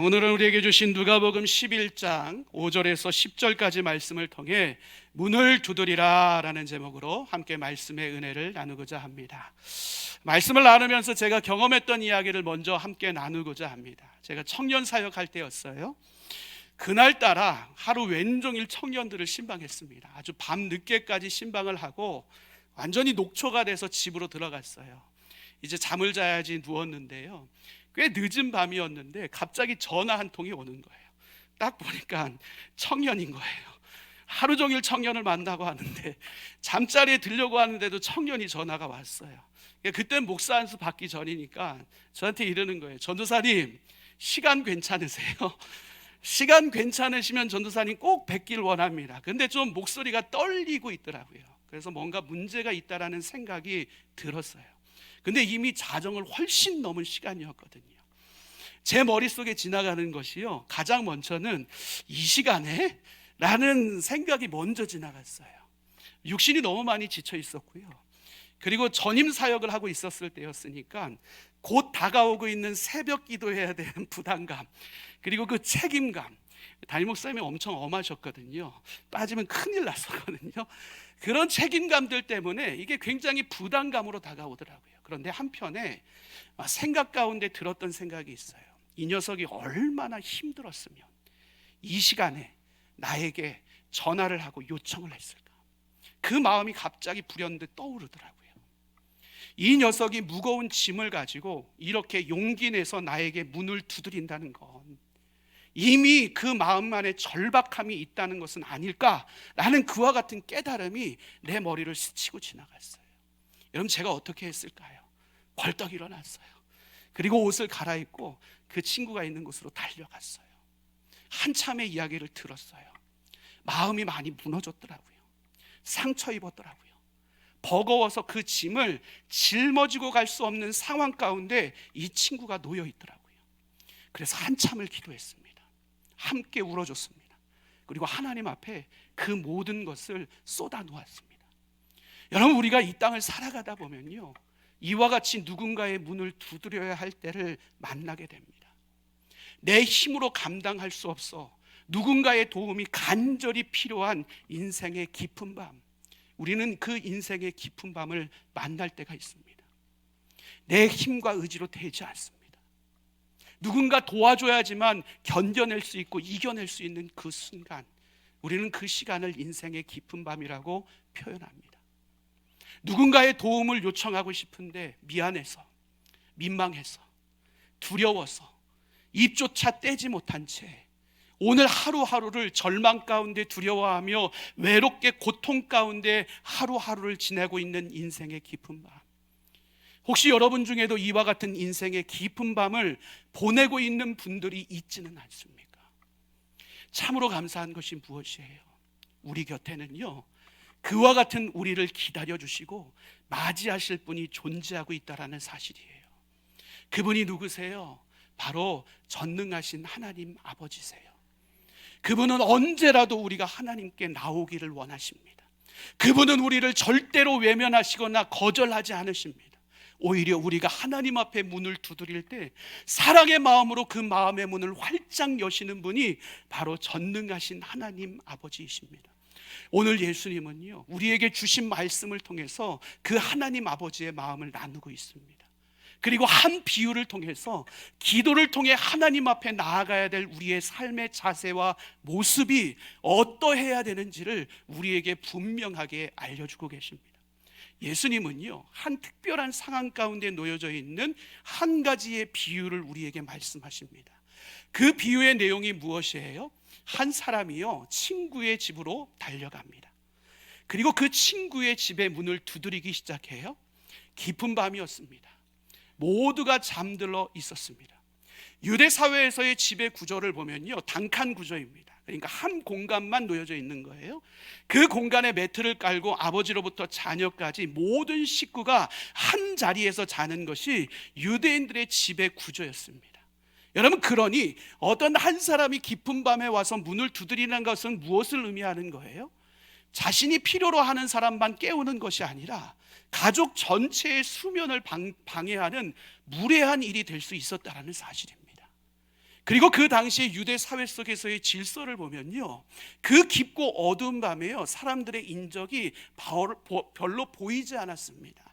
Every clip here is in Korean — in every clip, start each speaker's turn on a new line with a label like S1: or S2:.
S1: 오늘은 우리에게 주신 누가복음 11장 5절에서 10절까지 말씀을 통해 문을 두드리라라는 제목으로 함께 말씀의 은혜를 나누고자 합니다. 말씀을 나누면서 제가 경험했던 이야기를 먼저 함께 나누고자 합니다. 제가 청년 사역할 때였어요. 그날 따라 하루 왼종일 청년들을 신방했습니다. 아주 밤 늦게까지 신방을 하고 완전히 녹초가 돼서 집으로 들어갔어요. 이제 잠을 자야지 누웠는데요. 꽤 늦은 밤이었는데 갑자기 전화 한 통이 오는 거예요. 딱 보니까 청년인 거예요. 하루 종일 청년을 만나고 하는데 잠자리에 들려고 하는데도 청년이 전화가 왔어요. 그때 목사 안수 받기 전이니까 저한테 이러는 거예요. 전도사님 시간 괜찮으세요? 시간 괜찮으시면 전도사님 꼭 뵙길 원합니다. 근데 좀 목소리가 떨리고 있더라고요. 그래서 뭔가 문제가 있다라는 생각이 들었어요. 근데 이미 자정을 훨씬 넘은 시간이었거든요. 제 머릿속에 지나가는 것이요. 가장 먼저는 이 시간에? 라는 생각이 먼저 지나갔어요. 육신이 너무 많이 지쳐 있었고요. 그리고 전임 사역을 하고 있었을 때였으니까 곧 다가오고 있는 새벽 기도해야 되는 부담감, 그리고 그 책임감. 담임 목사님이 엄청 엄하셨거든요. 빠지면 큰일 났었거든요. 그런 책임감들 때문에 이게 굉장히 부담감으로 다가오더라고요. 그런데 한편에 생각 가운데 들었던 생각이 있어요. 이 녀석이 얼마나 힘들었으면 이 시간에 나에게 전화를 하고 요청을 했을까? 그 마음이 갑자기 불현듯 떠오르더라고요. 이 녀석이 무거운 짐을 가지고 이렇게 용기 내서 나에게 문을 두드린다는 건 이미 그 마음 안에 절박함이 있다는 것은 아닐까라는 그와 같은 깨달음이 내 머리를 스치고 지나갔어요. 여러분 제가 어떻게 했을까요? 벌떡 일어났어요. 그리고 옷을 갈아입고 그 친구가 있는 곳으로 달려갔어요. 한참의 이야기를 들었어요. 마음이 많이 무너졌더라고요. 상처 입었더라고요. 버거워서 그 짐을 짊어지고 갈 수 없는 상황 가운데 이 친구가 놓여 있더라고요. 그래서 한참을 기도했습니다. 함께 울어줬습니다. 그리고 하나님 앞에 그 모든 것을 쏟아 놓았습니다. 여러분 우리가 이 땅을 살아가다 보면요. 이와 같이 누군가의 문을 두드려야 할 때를 만나게 됩니다. 내 힘으로 감당할 수 없어 누군가의 도움이 간절히 필요한 인생의 깊은 밤. 우리는 그 인생의 깊은 밤을 만날 때가 있습니다. 내 힘과 의지로 되지 않습니다. 누군가 도와줘야지만 견뎌낼 수 있고 이겨낼 수 있는 그 순간, 우리는 그 시간을 인생의 깊은 밤이라고 표현합니다. 누군가의 도움을 요청하고 싶은데 미안해서, 민망해서, 두려워서, 입조차 떼지 못한 채 오늘 하루하루를 절망 가운데 두려워하며 외롭게 고통 가운데 하루하루를 지내고 있는 인생의 깊은 밤. 혹시 여러분 중에도 이와 같은 인생의 깊은 밤을 보내고 있는 분들이 있지는 않습니까? 참으로 감사한 것이 무엇이에요? 우리 곁에는요, 그와 같은 우리를 기다려 주시고 맞이하실 분이 존재하고 있다라는 사실이에요. 그분이 누구세요? 바로 전능하신 하나님 아버지세요. 그분은 언제라도 우리가 하나님께 나오기를 원하십니다. 그분은 우리를 절대로 외면하시거나 거절하지 않으십니다. 오히려 우리가 하나님 앞에 문을 두드릴 때 사랑의 마음으로 그 마음의 문을 활짝 여시는 분이 바로 전능하신 하나님 아버지이십니다. 오늘 예수님은요, 우리에게 주신 말씀을 통해서 그 하나님 아버지의 마음을 나누고 있습니다. 그리고 한 비유를 통해서 기도를 통해 하나님 앞에 나아가야 될 우리의 삶의 자세와 모습이 어떠해야 되는지를 우리에게 분명하게 알려주고 계십니다. 예수님은요, 한 특별한 상황 가운데 놓여져 있는 한 가지의 비유를 우리에게 말씀하십니다. 그 비유의 내용이 무엇이에요? 한 사람이요, 친구의 집으로 달려갑니다. 그리고 그 친구의 집의 문을 두드리기 시작해요. 깊은 밤이었습니다. 모두가 잠들어 있었습니다. 유대 사회에서의 지배 구조를 보면요, 단칸 구조입니다. 그러니까 한 공간만 놓여져 있는 거예요. 그 공간에 매트를 깔고 아버지로부터 자녀까지 모든 식구가 한 자리에서 자는 것이 유대인들의 지배 구조였습니다. 여러분 그러니 어떤 한 사람이 깊은 밤에 와서 문을 두드리는 것은 무엇을 의미하는 거예요? 자신이 필요로 하는 사람만 깨우는 것이 아니라 가족 전체의 수면을 방, 해하는 무례한 일이 될 수 있었다라는 사실입니다. 그리고 그 당시에 유대 사회 속에서의 질서를 보면요. 그 깊고 어두운 밤에요. 사람들의 인적이 별로 보이지 않았습니다.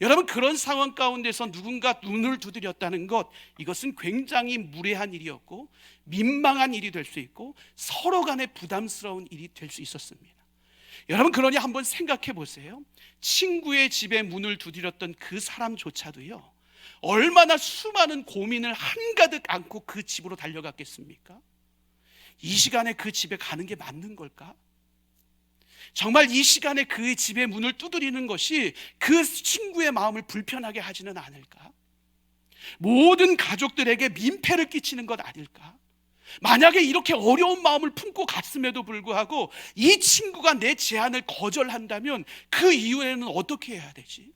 S1: 여러분 그런 상황 가운데서 누군가 눈을 두드렸다는 것 이것은 굉장히 무례한 일이었고 민망한 일이 될 수 있고 서로 간에 부담스러운 일이 될 수 있었습니다. 여러분 그러니 한번 생각해 보세요. 친구의 집에 문을 두드렸던 그 사람조차도요. 얼마나 수많은 고민을 한가득 안고 그 집으로 달려갔겠습니까? 이 시간에 그 집에 가는 게 맞는 걸까? 정말 이 시간에 그의 집의 문을 두드리는 것이 그 친구의 마음을 불편하게 하지는 않을까? 모든 가족들에게 민폐를 끼치는 것 아닐까? 만약에 이렇게 어려운 마음을 품고 갔음에도 불구하고 이 친구가 내 제안을 거절한다면 그 이후에는 어떻게 해야 되지?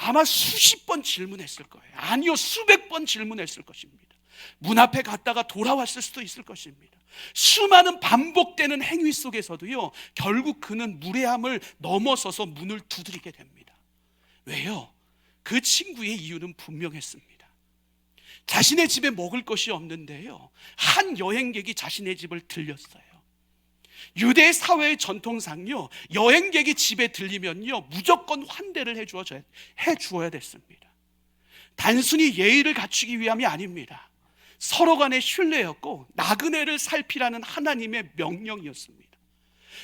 S1: 아마 수십 번 질문했을 거예요. 아니요, 수백 번 질문했을 것입니다. 문 앞에 갔다가 돌아왔을 수도 있을 것입니다. 수많은 반복되는 행위 속에서도요, 결국 그는 무례함을 넘어서서 문을 두드리게 됩니다. 왜요? 그 친구의 이유는 분명했습니다. 자신의 집에 먹을 것이 없는데요. 한 여행객이 자신의 집을 들렸어요. 유대 사회의 전통상요, 여행객이 집에 들리면요, 무조건 환대를 해 주어야, 해 주어야 됐습니다. 단순히 예의를 갖추기 위함이 아닙니다. 서로 간의 신뢰였고, 나그네를 살피라는 하나님의 명령이었습니다.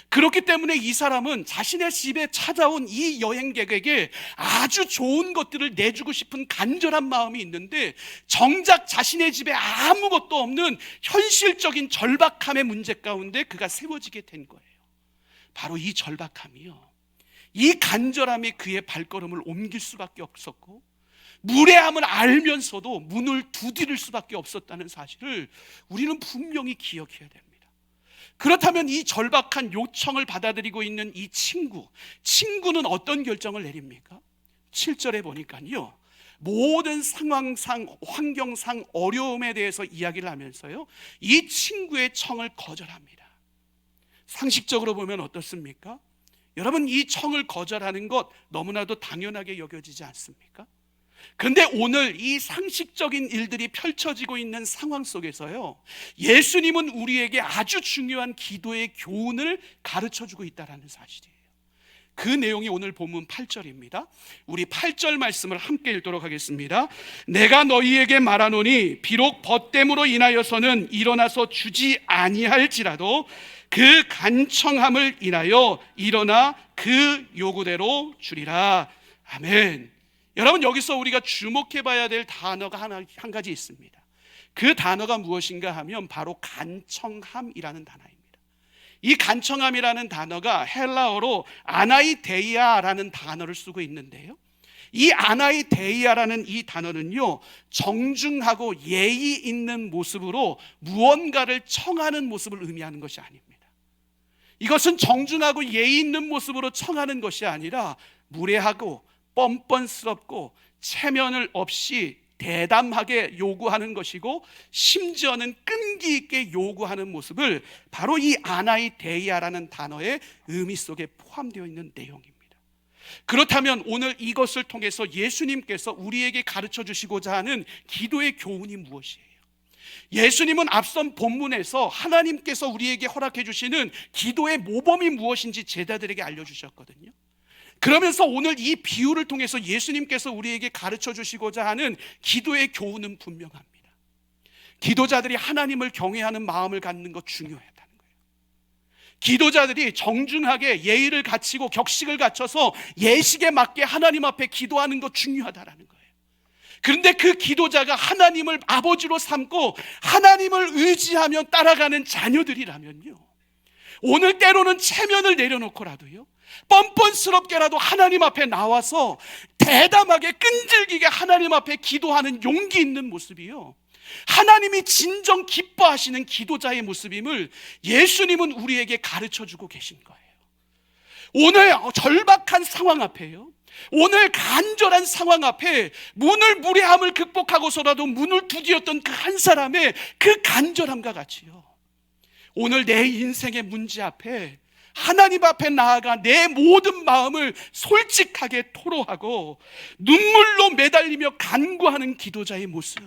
S1: 그렇기 때문에 이 사람은 자신의 집에 찾아온 이 여행객에게 아주 좋은 것들을 내주고 싶은 간절한 마음이 있는데 정작 자신의 집에 아무것도 없는 현실적인 절박함의 문제 가운데 그가 세워지게 된 거예요. 바로 이 절박함이요. 이 간절함이 그의 발걸음을 옮길 수밖에 없었고 무례함을 알면서도 문을 두드릴 수밖에 없었다는 사실을 우리는 분명히 기억해야 됩니다. 그렇다면 이 절박한 요청을 받아들이고 있는 이 친구, 친구는 어떤 결정을 내립니까? 7절에 보니까요. 모든 상황상, 환경상 어려움에 대해서 이야기를 하면서요. 이 친구의 청을 거절합니다. 상식적으로 보면 어떻습니까? 여러분, 이 청을 거절하는 것 너무나도 당연하게 여겨지지 않습니까? 근데 오늘 이 상식적인 일들이 펼쳐지고 있는 상황 속에서요. 예수님은 우리에게 아주 중요한 기도의 교훈을 가르쳐 주고 있다라는 사실이에요. 그 내용이 오늘 본문 8절입니다. 우리 8절 말씀을 함께 읽도록 하겠습니다. 내가 너희에게 말하노니 비록 벗됨으로 인하여서는 일어나서 주지 아니할지라도 그 간청함을 인하여 일어나 그 요구대로 주리라. 아멘. 여러분 여기서 우리가 주목해 봐야 될 단어가 하나 한 가지 있습니다. 그 단어가 무엇인가 하면 바로 간청함이라는 단어입니다. 이 간청함이라는 단어가 헬라어로 아나이데이아라는 단어를 쓰고 있는데요. 이 아나이데이아라는 이 단어는요, 정중하고 예의 있는 모습으로 무언가를 청하는 모습을 의미하는 것이 아닙니다. 이것은 정중하고 예의 있는 모습으로 청하는 것이 아니라 무례하고 뻔뻔스럽고 체면을 없이 대담하게 요구하는 것이고 심지어는 끈기 있게 요구하는 모습을 바로 이 아나이 데이아라는 단어의 의미 속에 포함되어 있는 내용입니다. 그렇다면 오늘 이것을 통해서 예수님께서 우리에게 가르쳐 주시고자 하는 기도의 교훈이 무엇이에요? 예수님은 앞선 본문에서 하나님께서 우리에게 허락해 주시는 기도의 모범이 무엇인지 제자들에게 알려주셨거든요. 그러면서 오늘 이 비유를 통해서 예수님께서 우리에게 가르쳐 주시고자 하는 기도의 교훈은 분명합니다. 기도자들이 하나님을 경외하는 마음을 갖는 것 중요하다는 거예요. 기도자들이 정중하게 예의를 갖추고 격식을 갖춰서 예식에 맞게 하나님 앞에 기도하는 것 중요하다라는 거예요. 그런데 그 기도자가 하나님을 아버지로 삼고 하나님을 의지하며 따라가는 자녀들이라면요. 오늘 때로는 체면을 내려놓고라도요. 뻔뻔스럽게라도 하나님 앞에 나와서 대담하게 끈질기게 하나님 앞에 기도하는 용기 있는 모습이요. 하나님이 진정 기뻐하시는 기도자의 모습임을 예수님은 우리에게 가르쳐 주고 계신 거예요. 오늘 절박한 상황 앞에요. 오늘 간절한 상황 앞에 문을 무례함을 극복하고서라도 문을 두드렸던 그 한 사람의 그 간절함과 같이요. 오늘 내 인생의 문제 앞에 하나님 앞에 나아가 내 모든 마음을 솔직하게 토로하고 눈물로 매달리며 간구하는 기도자의 모습.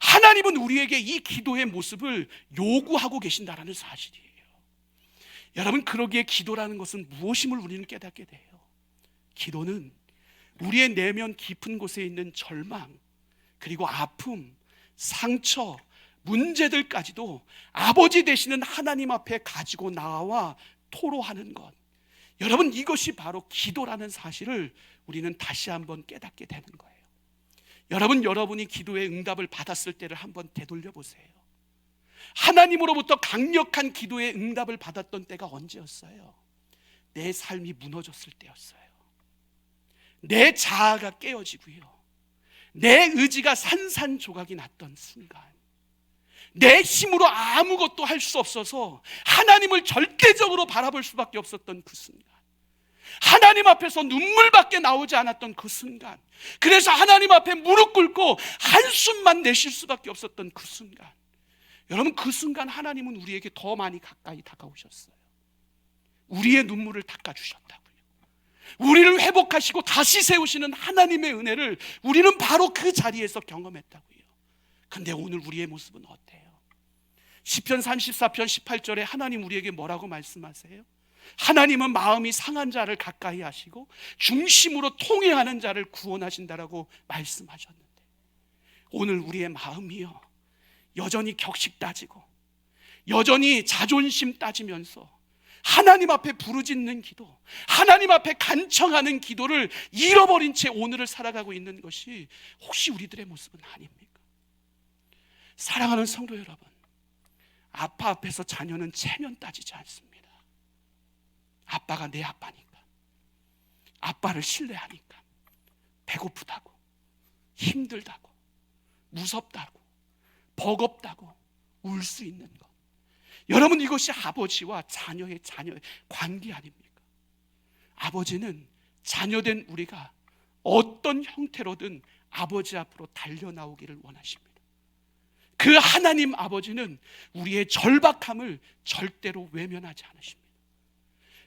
S1: 하나님은 우리에게 이 기도의 모습을 요구하고 계신다라는 사실이에요. 여러분 그러기에 기도라는 것은 무엇임을 우리는 깨닫게 돼요. 기도는 우리의 내면 깊은 곳에 있는 절망, 그리고 아픔, 상처, 문제들까지도 아버지 되시는 하나님 앞에 가지고 나와 토로하는 것. 여러분 이것이 바로 기도라는 사실을 우리는 다시 한번 깨닫게 되는 거예요. 여러분 여러분이 기도의 응답을 받았을 때를 한번 되돌려 보세요. 하나님으로부터 강력한 기도의 응답을 받았던 때가 언제였어요? 내 삶이 무너졌을 때였어요. 내 자아가 깨어지고요. 내 의지가 산산조각이 났던 순간. 내 힘으로 아무것도 할 수 없어서 하나님을 절대적으로 바라볼 수밖에 없었던 그 순간. 하나님 앞에서 눈물밖에 나오지 않았던 그 순간. 그래서 하나님 앞에 무릎 꿇고 한숨만 내쉴 수밖에 없었던 그 순간. 여러분 그 순간 하나님은 우리에게 더 많이 가까이 다가오셨어요. 우리의 눈물을 닦아 주셨다고요. 우리를 회복하시고 다시 세우시는 하나님의 은혜를 우리는 바로 그 자리에서 경험했다고요. 근데 오늘 우리의 모습은 어때요? 시편 34편 18절에 하나님 우리에게 뭐라고 말씀하세요? 하나님은 마음이 상한 자를 가까이 하시고 중심으로 통해하는 자를 구원하신다라고 말씀하셨는데 오늘 우리의 마음이요 여전히 격식 따지고 여전히 자존심 따지면서 하나님 앞에 부르짖는 기도, 하나님 앞에 간청하는 기도를 잃어버린 채 오늘을 살아가고 있는 것이 혹시 우리들의 모습은 아닙니까? 사랑하는 성도 여러분, 아빠 앞에서 자녀는 체면 따지지 않습니다. 아빠가 내 아빠니까. 아빠를 신뢰하니까. 배고프다고, 힘들다고, 무섭다고, 버겁다고 울 수 있는 것. 여러분 이것이 아버지와 자녀의 자녀의 관계 아닙니까? 아버지는 자녀된 우리가 어떤 형태로든 아버지 앞으로 달려 나오기를 원하십니다. 그 하나님 아버지는 우리의 절박함을 절대로 외면하지 않으십니다.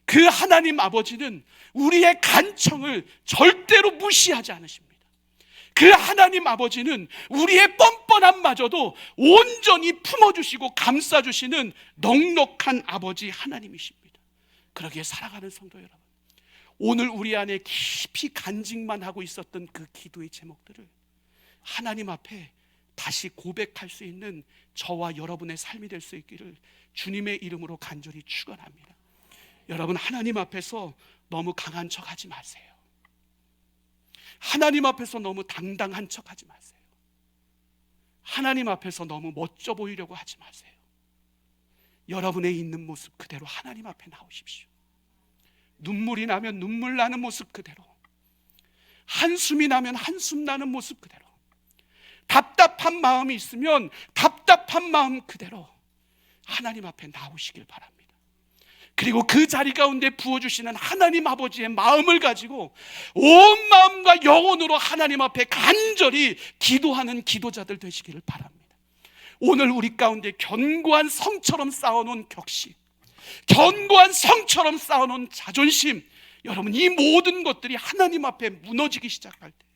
S1: 그 하나님 아버지는 우리의 간청을 절대로 무시하지 않으십니다. 그 하나님 아버지는 우리의 뻔뻔함마저도 온전히 품어주시고 감싸주시는 넉넉한 아버지 하나님이십니다. 그러기에 살아가는 성도 여러분, 오늘 우리 안에 깊이 간직만 하고 있었던 그 기도의 제목들을 하나님 앞에 다시 고백할 수 있는 저와 여러분의 삶이 될 수 있기를 주님의 이름으로 간절히 축원합니다. 여러분 하나님 앞에서 너무 강한 척 하지 마세요. 하나님 앞에서 너무 당당한 척 하지 마세요. 하나님 앞에서 너무 멋져 보이려고 하지 마세요. 여러분의 있는 모습 그대로 하나님 앞에 나오십시오. 눈물이 나면 눈물 나는 모습 그대로. 한숨이 나면 한숨 나는 모습 그대로. 답답한 마음이 있으면 답답한 마음 그대로 하나님 앞에 나오시길 바랍니다. 그리고 그 자리 가운데 부어주시는 하나님 아버지의 마음을 가지고 온 마음과 영혼으로 하나님 앞에 간절히 기도하는 기도자들 되시기를 바랍니다. 오늘 우리 가운데 견고한 성처럼 쌓아놓은 격식, 견고한 성처럼 쌓아놓은 자존심, 여러분 이 모든 것들이 하나님 앞에 무너지기 시작할 때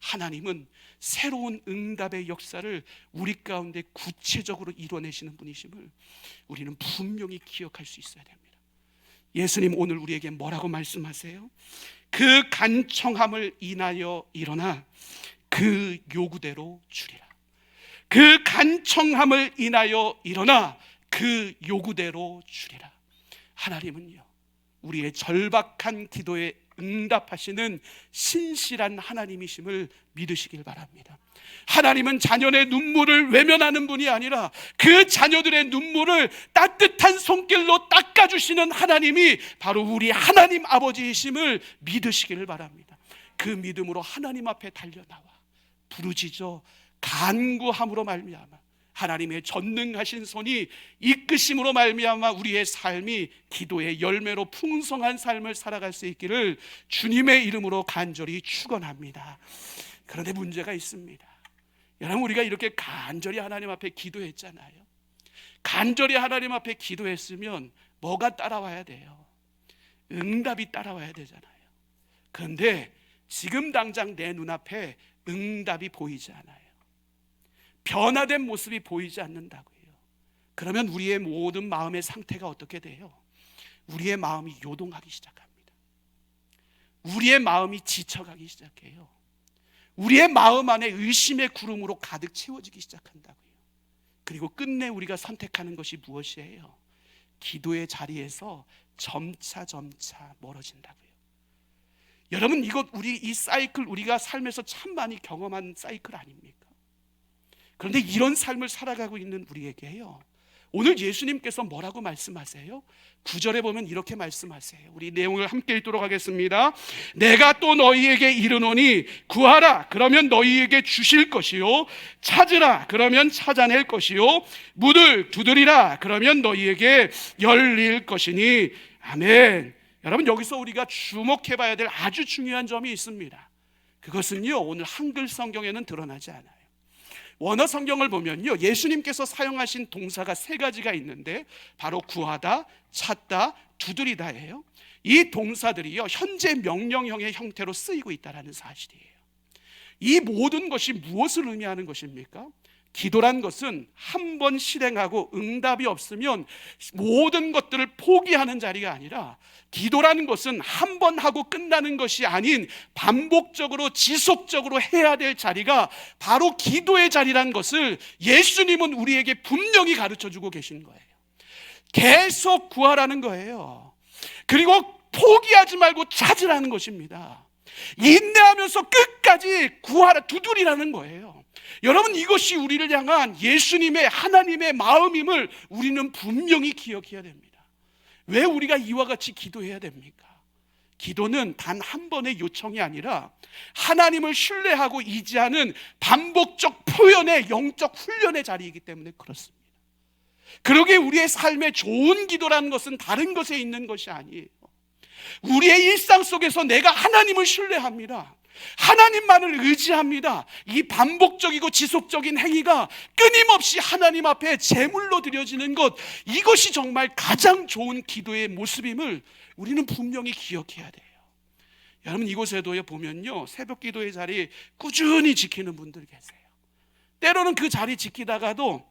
S1: 하나님은 새로운 응답의 역사를 우리 가운데 구체적으로 이뤄내시는 분이심을 우리는 분명히 기억할 수 있어야 됩니다. 예수님 오늘 우리에게 뭐라고 말씀하세요? 그 간청함을 인하여 일어나 그 요구대로 주리라. 그 간청함을 인하여 일어나 그 요구대로 주리라. 하나님은요, 우리의 절박한 기도에 응답하시는 신실한 하나님이심을 믿으시길 바랍니다. 하나님은 자녀의 눈물을 외면하는 분이 아니라 그 자녀들의 눈물을 따뜻한 손길로 닦아주시는 하나님이 바로 우리 하나님 아버지이심을 믿으시기를 바랍니다. 그 믿음으로 하나님 앞에 달려나와 부르짖어 간구함으로 말미암아 하나님의 전능하신 손이 이끄심으로 말미암아 우리의 삶이 기도의 열매로 풍성한 삶을 살아갈 수 있기를 주님의 이름으로 간절히 축원합니다. 그런데 문제가 있습니다. 여러분 우리가 이렇게 간절히 하나님 앞에 기도했잖아요. 간절히 하나님 앞에 기도했으면 뭐가 따라와야 돼요? 응답이 따라와야 되잖아요. 그런데 지금 당장 내 눈앞에 응답이 보이지 않아요. 변화된 모습이 보이지 않는다고요. 그러면 우리의 모든 마음의 상태가 어떻게 돼요? 우리의 마음이 요동하기 시작합니다. 우리의 마음이 지쳐가기 시작해요. 우리의 마음 안에 의심의 구름으로 가득 채워지기 시작한다고요. 그리고 끝내 우리가 선택하는 것이 무엇이에요? 기도의 자리에서 점차 점차 멀어진다고요. 여러분 이것 우리 이 사이클 우리가 삶에서 참 많이 경험한 사이클 아닙니까? 그런데 이런 삶을 살아가고 있는 우리에게요. 오늘 예수님께서 뭐라고 말씀하세요? 구절에 보면 이렇게 말씀하세요. 우리 내용을 함께 읽도록 하겠습니다. 내가 또 너희에게 이르노니 구하라 그러면 너희에게 주실 것이요 찾으라 그러면 찾아낼 것이요 문을 두드리라 그러면 너희에게 열릴 것이니 아멘. 여러분 여기서 우리가 주목해 봐야 될 아주 중요한 점이 있습니다. 그것은요. 오늘 한글 성경에는 드러나지 않아요. 원어 성경을 보면요. 예수님께서 사용하신 동사가 세 가지가 있는데 바로 구하다, 찾다, 두드리다예요. 이 동사들이요. 현재 명령형의 형태로 쓰이고 있다라는 사실이에요. 이 모든 것이 무엇을 의미하는 것입니까? 기도란 것은 한 번 실행하고 응답이 없으면 모든 것들을 포기하는 자리가 아니라 기도라는 것은 한 번 하고 끝나는 것이 아닌 반복적으로 지속적으로 해야 될 자리가 바로 기도의 자리란 것을 예수님은 우리에게 분명히 가르쳐 주고 계신 거예요. 계속 구하라는 거예요. 그리고 포기하지 말고 찾으라는 것입니다. 인내하면서 끝까지 구하라 두드리라는 거예요. 여러분 이것이 우리를 향한 예수님의 하나님의 마음임을 우리는 분명히 기억해야 됩니다. 왜 우리가 이와 같이 기도해야 됩니까? 기도는 단 한 번의 요청이 아니라 하나님을 신뢰하고 의지하는 반복적 표현의 영적 훈련의 자리이기 때문에 그렇습니다. 그러게 우리의 삶에 좋은 기도라는 것은 다른 것에 있는 것이 아니에요. 우리의 일상 속에서 내가 하나님을 신뢰합니다. 하나님만을 의지합니다. 이 반복적이고 지속적인 행위가 끊임없이 하나님 앞에 제물로 드려지는 것, 이것이 정말 가장 좋은 기도의 모습임을 우리는 분명히 기억해야 돼요. 여러분 이곳에도 보면요. 새벽 기도의 자리 꾸준히 지키는 분들 계세요. 때로는 그 자리 지키다가도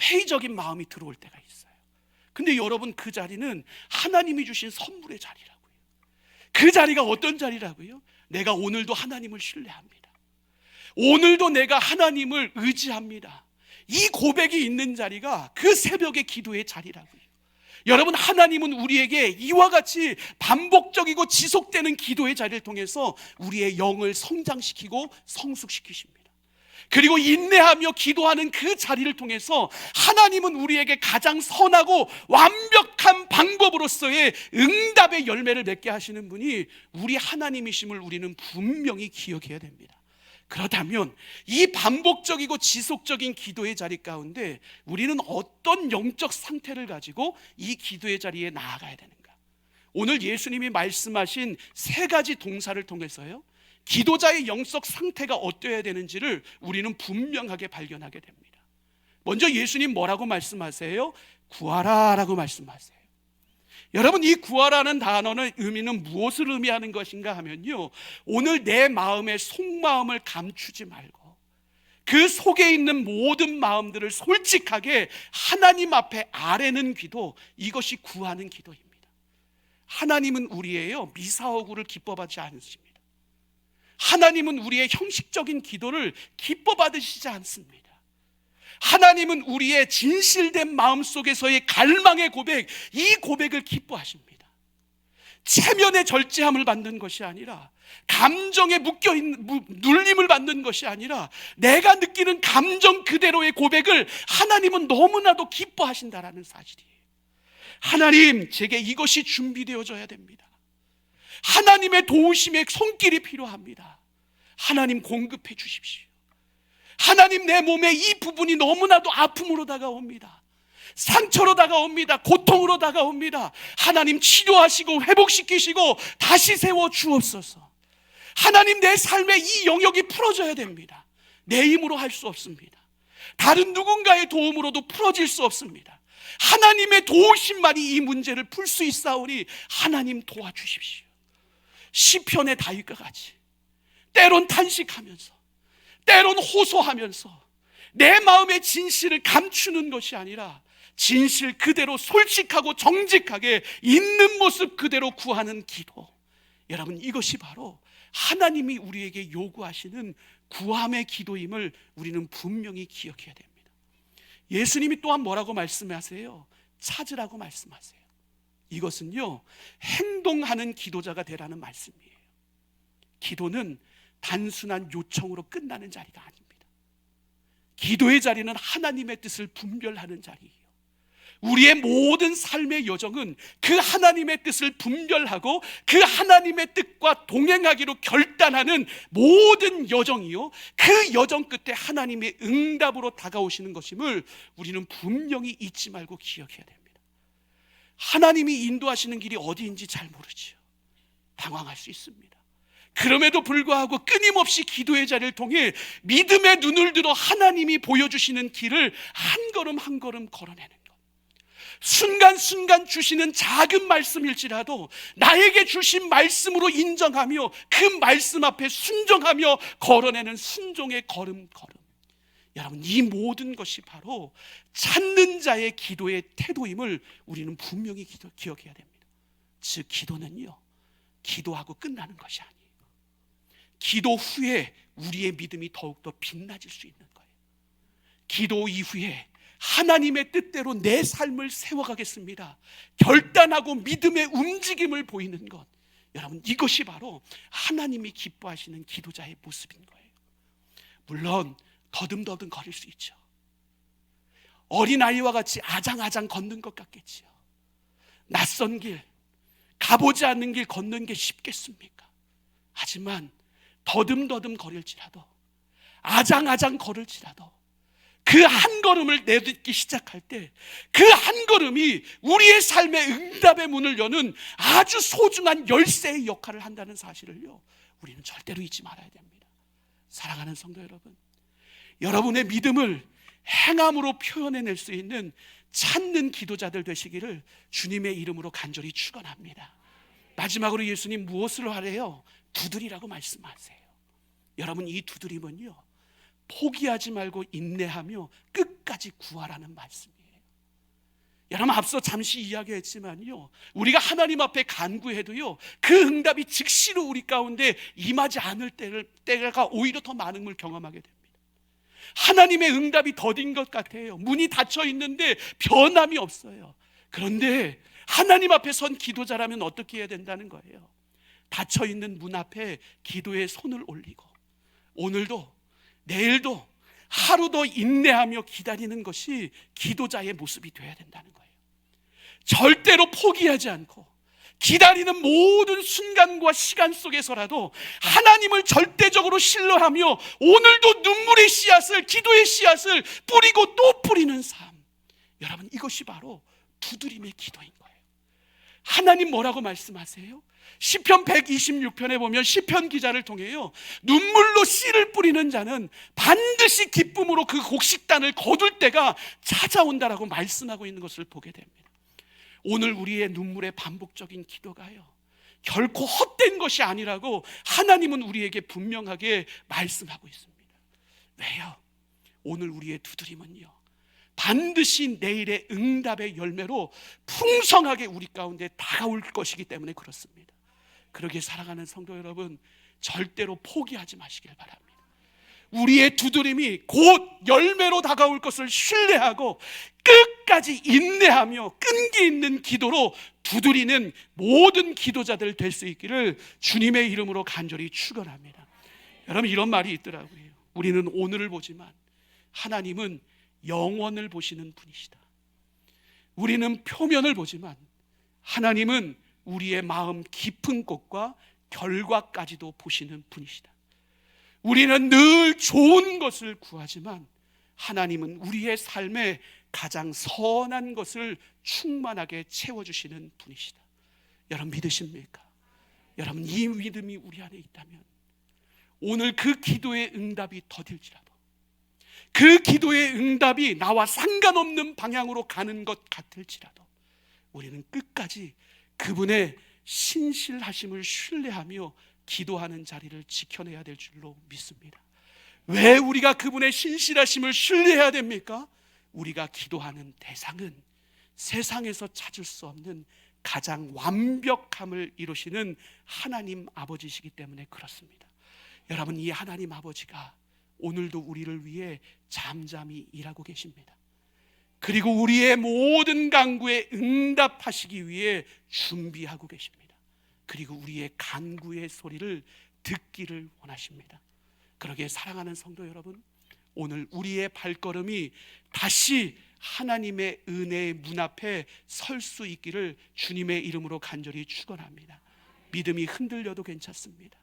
S1: 회의적인 마음이 들어올 때가 있어요. 근데 여러분 그 자리는 하나님이 주신 선물의 자리라고요. 그 자리가 어떤 자리라고요? 내가 오늘도 하나님을 신뢰합니다. 오늘도 내가 하나님을 의지합니다. 이 고백이 있는 자리가 그 새벽의 기도의 자리라고요. 여러분, 하나님은 우리에게 이와 같이 반복적이고 지속되는 기도의 자리를 통해서 우리의 영을 성장시키고 성숙시키십니다. 그리고 인내하며 기도하는 그 자리를 통해서 하나님은 우리에게 가장 선하고 완벽한 방법으로서의 응답의 열매를 맺게 하시는 분이 우리 하나님이심을 우리는 분명히 기억해야 됩니다. 그렇다면 이 반복적이고 지속적인 기도의 자리 가운데 우리는 어떤 영적 상태를 가지고 이 기도의 자리에 나아가야 되는가? 오늘 예수님이 말씀하신 세 가지 동사를 통해서요. 기도자의 영적 상태가 어떠해야 되는지를 우리는 분명하게 발견하게 됩니다. 먼저 예수님 뭐라고 말씀하세요? 구하라라고 말씀하세요. 여러분 이 구하라는 단어는 의미는 무엇을 의미하는 것인가 하면요. 오늘 내 마음의 속마음을 감추지 말고 그 속에 있는 모든 마음들을 솔직하게 하나님 앞에 아뢰는 기도 이것이 구하는 기도입니다. 하나님은 우리예요. 미사오구를 기뻐하지 않으십니다. 하나님은 우리의 형식적인 기도를 기뻐 받으시지 않습니다. 하나님은 우리의 진실된 마음 속에서의 갈망의 고백, 이 고백을 기뻐하십니다. 체면의 절제함을 받는 것이 아니라 감정에 묶여 있는 눌림을 받는 것이 아니라 내가 느끼는 감정 그대로의 고백을 하나님은 너무나도 기뻐하신다라는 사실이에요. 하나님, 제게 이것이 준비되어져야 됩니다. 하나님의 도우심의 손길이 필요합니다. 하나님 공급해 주십시오. 하나님 내 몸에 이 부분이 너무나도 아픔으로 다가옵니다. 상처로 다가옵니다. 고통으로 다가옵니다. 하나님 치료하시고 회복시키시고 다시 세워 주옵소서. 하나님 내 삶의 이 영역이 풀어져야 됩니다. 내 힘으로 할 수 없습니다. 다른 누군가의 도움으로도 풀어질 수 없습니다. 하나님의 도우심만이 이 문제를 풀 수 있사오니 하나님 도와주십시오. 시편의 다윗과 같이 때론 탄식하면서 때론 호소하면서 내 마음의 진실을 감추는 것이 아니라 진실 그대로 솔직하고 정직하게 있는 모습 그대로 구하는 기도. 여러분 이것이 바로 하나님이 우리에게 요구하시는 구함의 기도임을 우리는 분명히 기억해야 됩니다. 예수님이 또한 뭐라고 말씀하세요? 찾으라고 말씀하세요. 이것은요, 행동하는 기도자가 되라는 말씀이에요. 기도는 단순한 요청으로 끝나는 자리가 아닙니다. 기도의 자리는 하나님의 뜻을 분별하는 자리예요. 우리의 모든 삶의 여정은 그 하나님의 뜻을 분별하고 그 하나님의 뜻과 동행하기로 결단하는 모든 여정이요. 그 여정 끝에 하나님의 응답으로 다가오시는 것임을 우리는 분명히 잊지 말고 기억해야 됩니다. 하나님이 인도하시는 길이 어디인지 잘 모르지요. 당황할 수 있습니다. 그럼에도 불구하고 끊임없이 기도의 자리를 통해 믿음의 눈을 들어 하나님이 보여주시는 길을 한 걸음 한 걸음 걸어내는 것. 순간순간 주시는 작은 말씀일지라도 나에게 주신 말씀으로 인정하며 그 말씀 앞에 순종하며 걸어내는 순종의 걸음 걸음. 여러분, 이 모든 것이 바로 찾는 자의 기도의 태도임을 우리는 분명히 기도, 기억해야 됩니다. 즉, 기도는요, 기도하고 끝나는 것이 아니에요. 기도 후에 우리의 믿음이 더욱더 빛나질 수 있는 거예요. 기도 이후에 하나님의 뜻대로 내 삶을 세워가겠습니다. 결단하고 믿음의 움직임을 보이는 것. 여러분, 이것이 바로 하나님이 기뻐하시는 기도자의 모습인 거예요. 물론, 더듬더듬 거릴 수 있죠. 어린아이와 같이 아장아장 걷는 것 같겠지요. 낯선 길, 가보지 않는 길 걷는 게 쉽겠습니까? 하지만 더듬더듬 거릴지라도 아장아장 걸을지라도 그 한 걸음을 내딛기 시작할 때 그 한 걸음이 우리의 삶의 응답의 문을 여는 아주 소중한 열쇠의 역할을 한다는 사실을요 우리는 절대로 잊지 말아야 됩니다 사랑하는 성도 여러분 여러분의 믿음을 행함으로 표현해낼 수 있는 찾는 기도자들 되시기를 주님의 이름으로 간절히 축원합니다 마지막으로 예수님 무엇을 하래요? 두드리라고 말씀하세요 여러분 이 두드림은요 포기하지 말고 인내하며 끝까지 구하라는 말씀이에요. 여러분 앞서 잠시 이야기했지만요 우리가 하나님 앞에 간구해도요 그 응답이 즉시로 우리 가운데 임하지 않을 때를 때가 오히려 더 많은 걸 경험하게 됩니다. 하나님의 응답이 더딘 것 같아요. 문이 닫혀 있는데 변함이 없어요. 그런데 하나님 앞에 선 기도자라면 어떻게 해야 된다는 거예요? 닫혀 있는 문 앞에 기도의 손을 올리고 오늘도 내일도 하루도 인내하며 기다리는 것이 기도자의 모습이 되어야 된다는 거예요. 절대로 포기하지 않고 기다리는 모든 순간과 시간 속에서라도 하나님을 절대적으로 신뢰하며 오늘도 눈물의 씨앗을 기도의 씨앗을 뿌리고 또 뿌리는 삶. 여러분 이것이 바로 두드림의 기도인 거예요. 하나님 뭐라고 말씀하세요? 시편 126편에 보면 시편 기자를 통해요. 눈물로 씨를 뿌리는 자는 반드시 기쁨으로 그 곡식단을 거둘 때가 찾아온다라고 말씀하고 있는 것을 보게 됩니다. 오늘 우리의 눈물의 반복적인 기도가요. 결코 헛된 것이 아니라고 하나님은 우리에게 분명하게 말씀하고 있습니다. 왜요? 오늘 우리의 두드림은요. 반드시 내일의 응답의 열매로 풍성하게 우리 가운데 다가올 것이기 때문에 그렇습니다. 그러게 살아가는 성도 여러분, 절대로 포기하지 마시길 바랍니다. 우리의 두드림이 곧 열매로 다가올 것을 신뢰하고 끝 까지 인내하며 끈기 있는 기도로 두드리는 모든 기도자들 될 수 있기를 주님의 이름으로 간절히 축원합니다. 여러분 이런 말이 있더라고요. 우리는 오늘을 보지만 하나님은 영원을 보시는 분이시다. 우리는 표면을 보지만 하나님은 우리의 마음 깊은 곳과 결과까지도 보시는 분이시다. 우리는 늘 좋은 것을 구하지만 하나님은 우리의 삶에 가장 선한 것을 충만하게 채워주시는 분이시다. 여러분 믿으십니까? 여러분 이 믿음이 우리 안에 있다면 오늘 그 기도의 응답이 더딜지라도 그 기도의 응답이 나와 상관없는 방향으로 가는 것 같을지라도 우리는 끝까지 그분의 신실하심을 신뢰하며 기도하는 자리를 지켜내야 될 줄로 믿습니다. 왜 우리가 그분의 신실하심을 신뢰해야 됩니까? 우리가 기도하는 대상은 세상에서 찾을 수 없는 가장 완벽함을 이루시는 하나님 아버지시기 때문에 그렇습니다. 여러분, 이 하나님 아버지가 오늘도 우리를 위해 잠잠히 일하고 계십니다. 그리고 우리의 모든 간구에 응답하시기 위해 준비하고 계십니다. 그리고 우리의 간구의 소리를 듣기를 원하십니다. 그러기에 사랑하는 성도 여러분, 오늘 우리의 발걸음이 다시 하나님의 은혜의 문 앞에 설 수 있기를 주님의 이름으로 간절히 축원합니다. 믿음이 흔들려도 괜찮습니다.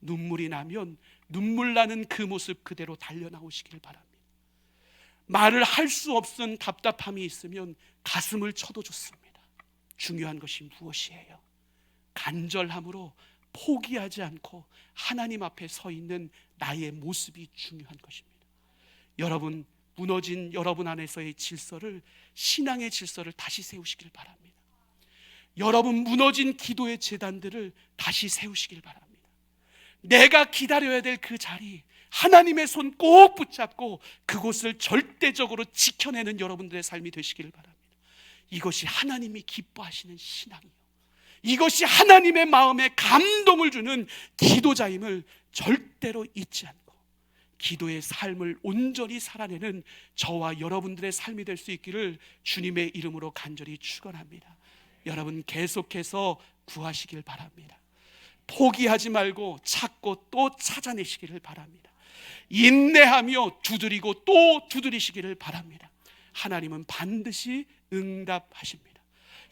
S1: 눈물이 나면 눈물 나는 그 모습 그대로 달려 나오시길 바랍니다. 말을 할 수 없은 답답함이 있으면 가슴을 쳐도 좋습니다. 중요한 것이 무엇이에요? 간절함으로 포기하지 않고 하나님 앞에 서 있는 나의 모습이 중요한 것입니다. 여러분, 무너진 여러분 안에서의 질서를 신앙의 질서를 다시 세우시길 바랍니다. 여러분 무너진 기도의 재단들을 다시 세우시길 바랍니다. 내가 기다려야 될 그 자리, 하나님의 손 꼭 붙잡고 그곳을 절대적으로 지켜내는 여러분들의 삶이 되시길 바랍니다. 이것이 하나님이 기뻐하시는 신앙이요. 이것이 하나님의 마음에 감동을 주는 기도자임을 절대로 잊지 않고 기도의 삶을 온전히 살아내는 저와 여러분들의 삶이 될 수 있기를 주님의 이름으로 간절히 축원합니다. 여러분 계속해서 구하시길 바랍니다. 포기하지 말고 찾고 또 찾아내시기를 바랍니다. 인내하며 두드리고 또 두드리시기를 바랍니다. 하나님은 반드시 응답하십니다.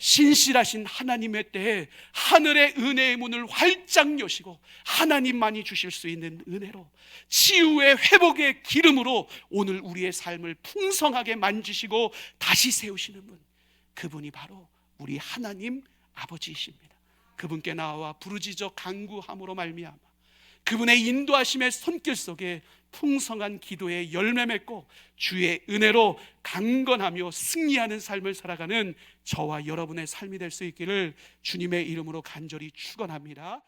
S1: 신실하신 하나님의 때에 하늘의 은혜의 문을 활짝 여시고 하나님만이 주실 수 있는 은혜로 치유의 회복의 기름으로 오늘 우리의 삶을 풍성하게 만지시고 다시 세우시는 분 그분이 바로 우리 하나님 아버지이십니다. 그분께 나와 부르짖어 간구함으로 말미암아 그분의 인도하심의 손길 속에 풍성한 기도의 열매 맺고 주의 은혜로 강건하며 승리하는 삶을 살아가는 저와 여러분의 삶이 될 수 있기를 주님의 이름으로 간절히 축원합니다.